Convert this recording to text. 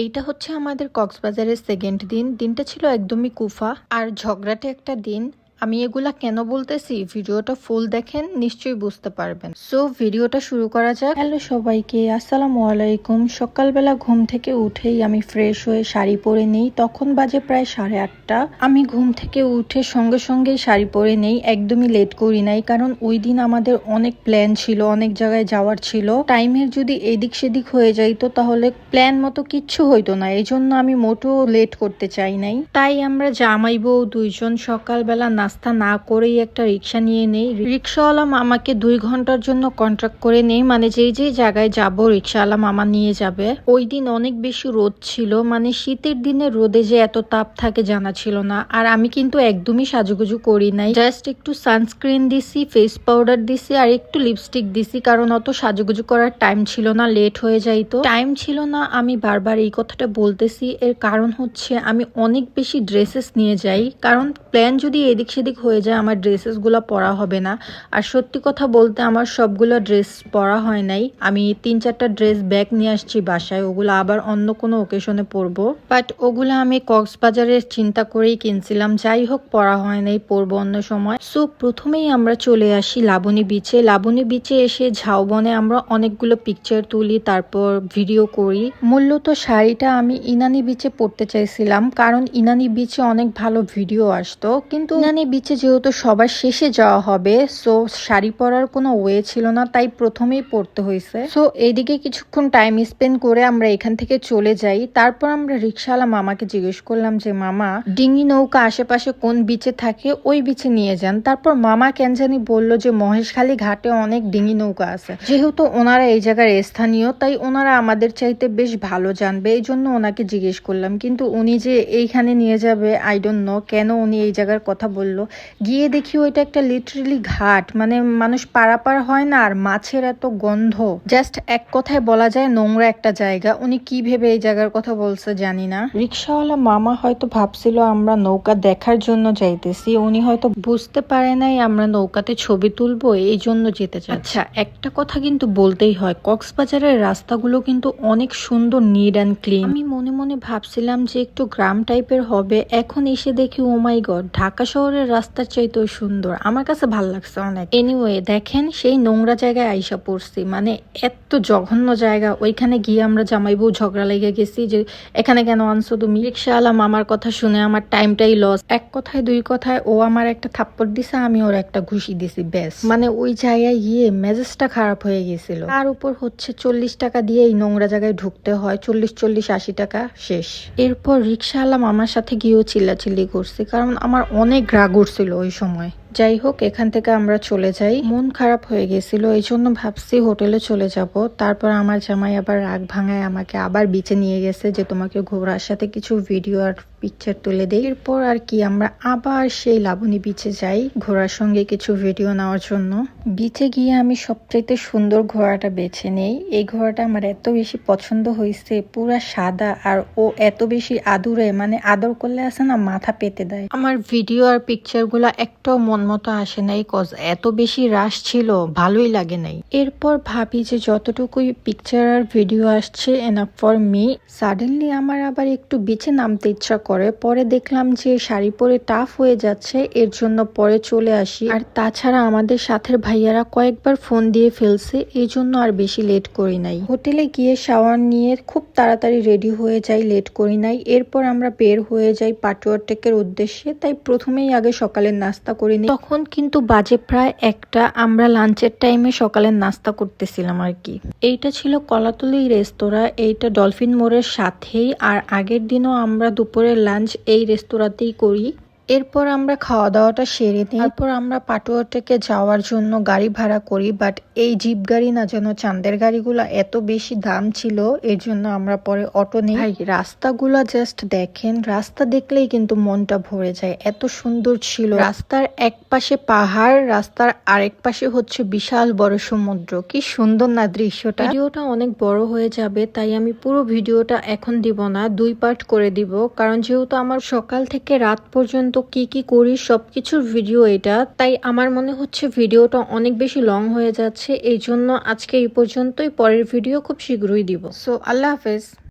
এইটা হচ্ছে আমাদের কক্সবাজারের সেকেন্ড দিন। দিনটা ছিল একদমই কুফা। আর ঝগড়াটে একটা দিন। আমি এগুলা কেন বলতেছি? ভিডিওটা ফুল দেখেন, নিশ্চয়ই বুঝতে পারবেন। সো ভিডিওটা শুরু করা যাক। হ্যালো সবাইকে, আসসালামু আলাইকুম। সকালবেলা ঘুম থেকে উঠেই আমি ফ্রেশ হয়ে শাড়ি পরে নেই। তখন বাজে প্রায় সাড়ে আটটা। আমি ঘুম থেকে উঠে সঙ্গে সঙ্গে শাড়ি পরে নেই। একদমই লেট করি নাই, কারণ ওই দিন আমাদের অনেক প্ল্যান ছিল, অনেক জায়গায় যাওয়ার ছিল। টাইমের যদি এদিক সেদিক হয়ে যাইতো, তাহলে প্ল্যান মতো কিচ্ছু হইতো না। এই জন্য আমি মোটেও লেট করতে চাই নাই। তাই আমরা জামাইবো দুইজন সকালবেলা নাস্তা না করেই একটা রিক্সা নিয়ে নেই। রিক্সাওয়ালা মামাকে দুই ঘণ্টার জন্য কন্ট্রাক্ট করে নেই মানে যেই যেই জায়গায় যাব রিক্সাওয়ালা মামা নিয়ে যাবে। ওই দিন অনেক বেশি রোদ ছিল মানে শীতের দিনে রোদে যে এত তাপ থাকে জানা ছিল না। আর আমি কিন্তু একদমই সাজুগুজু করি নাই। জাস্ট একটু সানস্ক্রিন দিছি ফেস পাউডার দিছি, আর একটু লিপস্টিক দিছি, কারণ অত সাজুগুজু করার টাইম ছিল না লেট হয়ে যাইতো টাইম ছিল না, আমি বারবার এই কথাটা বলতেছি। এর কারণ হচ্ছে আমি অনেক বেশি ড্রেসেস নিয়ে যাই, কারণ প্ল্যান যদি এদিক সেদিক হয়ে যায়, আমার ড্রেসেসগুলো পরা হবে না। আর সত্যি কথা বলতে আমার সবগুলো ড্রেস পরা হয় নাই। আমি তিন চারটা ড্রেস ব্যাগ নিয়ে আসছি বাসায়, ওগুলো আবার অন্য কোনো ওকেশনে পরবো। বাট ওগুলো আমি কক্সবাজারের চিন্তা করেই কিনছিলাম। যাই হোক, পরা হয় নাই, পরবো অন্য সময়। সো প্রথমেই আমরা চলে আসি লাবণী বিচে লাবণী বিচে এসে ঝাউবনে আমরা অনেকগুলো পিকচার তুলি, তারপর ভিডিও করি। মূলত শাড়িটা আমি ইনানি বিচে পড়তে চাইছিলাম, কারণ ইনানি বিচে অনেক ভালো ভিডিও আসতো। কিন্তু ইনানি বিচে যেহেতু সবার শেষে যাওয়া হবে সো শাড়ি পরার কোনো ওয়ে ছিল না, তাই প্রথমেই পড়তে হয়েছে। সো এইদিকে কিছুক্ষণ টাইম স্পেন্ড করে আমরা এখান থেকে চলে যাই। তারপর আমরা রিক্সাওয়ালা মামাকে জিজ্ঞেস করলাম যে, মামা, ডিঙি নৌকা আশেপাশে কোন বিচে থাকে? ওই বিচে নিয়ে যান। তারপর মামা কেন জানি বলল যে, মহেশখালী ঘাটে অনেক ডিঙি নৌকা আছে। যেহেতু ওনারা এই জায়গার স্থানীয়, তাই ওনারা আমাদের চাইতে বেশ ভালো জানবে, এই জন্য ওনাকে জিজ্ঞেস করলাম। কিন্তু উনি যে এইখানে নিয়ে যাবে আই ডোন্ট নো কেন উনি এই জায়গার কথা বলল গিয়ে দেখি ওইটা একটা লিটারেলি ঘাট। মানে মানুষ পারাপার হয় না আর মাছের এত গন্ধ। জাস্ট এক কথায় বলা যায় নোংরা একটা জায়গা। উনি কি ভেবে এই জায়গার কথা বলছে জানি না। রিক্সাওয়ালা মামা হয়তো ভাবছিল আমরা নৌকা দেখার জন্য যাইতেছি। উনি হয়তো বুঝতে পারে নাই আমরা নৌকাতে ছবি তুলবো এই জন্য যেতে চাই আচ্ছা একটা কথা কিন্তু বলতেই হয়। কক্সবাজারের রাস্তাগুলো কিন্তু অনেক সুন্দর নিট অ্যান্ড ক্লিন আমি মনে মনে ভাবছিলাম যে একটু গ্রাম টাইপের হবে। এখন এসে দেখি ও মাই গড ঢাকা শহরের রাস্তার চাইতেও সুন্দর। আমার কাছে ভালো লাগছে অনেক। এনিওয়ে দেখেন সেই নোংরা জায়গায় আইসা পড়ছি। মানে এত জঘন্য জায়গা। ওইখানে গিয়ে আমরা জামাইবু ঝগড়া লেগে গেছি যে, এখানে কেন আনছো তুমি? রিক্সাওয়ালা মামার কথা শুনে আমার টাইমটাই লস এক কথায়, দুই কথায় ও আমার একটা থাপ্পড় দিছে, আমি ওর একটা ঘুষি দিছি, ব্যাস। মানে ওই জায়গায় গিয়ে মেজাজটা খারাপ হয়ে গেছিল। তার উপর হচ্ছে চল্লিশ টাকা দিয়ে এই নোংরা জায়গায় ঢুকতে হয়। চল্লিশ চল্লিশ, আশি টাকা শেষ। এরপর রিক্সাওয়ালা মামার সাথে গিয়েও চিল্লাচিল্লি করছি। কারণ আমার অনেক রাগ উঠছিল ওই সময়। যাই হোক, এখান থেকে আমরা চলে যাই। মন খারাপ হয়ে গেছিল এই জন্য ভাবছি হোটেলে চলে যাব। তারপর আমার জামাই আবার রাগ ভাঙায় আমাকে আবার বিচে নিয়ে গেছে যে তোমাকে ঘোরার সাথে কিছু ভিডিও আর পিকচার তুলে দেই। এরপর আর কি আমরা আবার সেই লাবণী বিচে যাই ঘোড়ার সঙ্গে কিছু ভিডিও নেওয়ার জন্য। বিচে গিয়ে আমি সবচাইতে সুন্দর ঘোড়াটা বেছে নেই। এই ঘোড়াটা আমার এত বেশি পছন্দ হয়েছে, পুরা সাদা আর ও এত বেশি আদুরে মানে আদর করলে আছে না, মাথা পেতে দেয়। আমার ভিডিও আর পিকচারগুলা একটাও মন মতো আসে নাই কজ এত বেশি রাশ ছিল, ভালোই লাগে নাই। এরপর ভাবি যে যতটুকুই পিকচার আর ভিডিও আসছে এনাফ ফর মি সাডেনলি আমার আবার একটু বিচে নামতে ইচ্ছা করে। পরে দেখলাম যে শাড়ি পরে টাফ হয়ে যাচ্ছে, এর জন্য পরে চলে আসি। আর তাছাড়া আমাদের সাথের ভাইয়ারা কয়েকবার ফোন দিয়ে ফেলছে, এই জন্য আর বেশি লেট করি নাই। হোটেলে গিয়ে শাওয়ার নিয়ে খুব তাড়াতাড়ি রেডি হয়ে যাই লেট করি নাই। এরপর আমরা বের হয়ে যাই পাটুয়ার টেকের উদ্দেশ্যে, তাই প্রথমেই আগে সকালের নাস্তা করে নিই তখন কিন্তু বাজে প্রায় একটা, আমরা লাঞ্চের টাইমে সকালের নাস্তা করতেছিলাম আর কি। এইটা ছিল কলাতলি রেস্তোরাঁ, এইটা ডলফিন মোড়ের সাথেই। আর আগের দিনও আমরা দুপুরের লাঞ্চ এই রেস্তোরাঁতেই করি। এরপর আমরা খাওয়া দাওয়াটা সেরে নিই। তারপর আমরা পাটুয়াটেকে যাওয়ার জন্য গাড়ি ভাড়া করি বাট এই জিপ গাড়ি না যেন চাঁদের গাড়িগুলো এত বেশি দাম ছিল এর জন্য আমরা পরে অটো নিই। ভাই রাস্তাগুলো জাস্ট দেখেন রাস্তা দেখলেই কিন্তু মনটা ভরে যায়। এত সুন্দর ছিল। রাস্তার এক পাশে পাহাড় রাস্তার আরেক পাশে হচ্ছে বিশাল বড় সমুদ্র। কি সুন্দর না দৃশ্যটা। ভিডিওটা অনেক বড় হয়ে যাবে তাই আমি পুরো ভিডিওটা এখন দিব না দুই পার্ট করে দিব। কারণ যেহেতু আমার সকাল থেকে রাত পর্যন্ত কি কি করি, সবকিছুর ভিডিও এটা। তাই আমার মনে হচ্ছে ভিডিওটা অনেক বেশি লং হয়ে যাচ্ছে এই জন্য আজকে এই পর্যন্তই, পরের ভিডিও খুব শীঘ্রই দিব। সো আল্লাহ হাফেজ।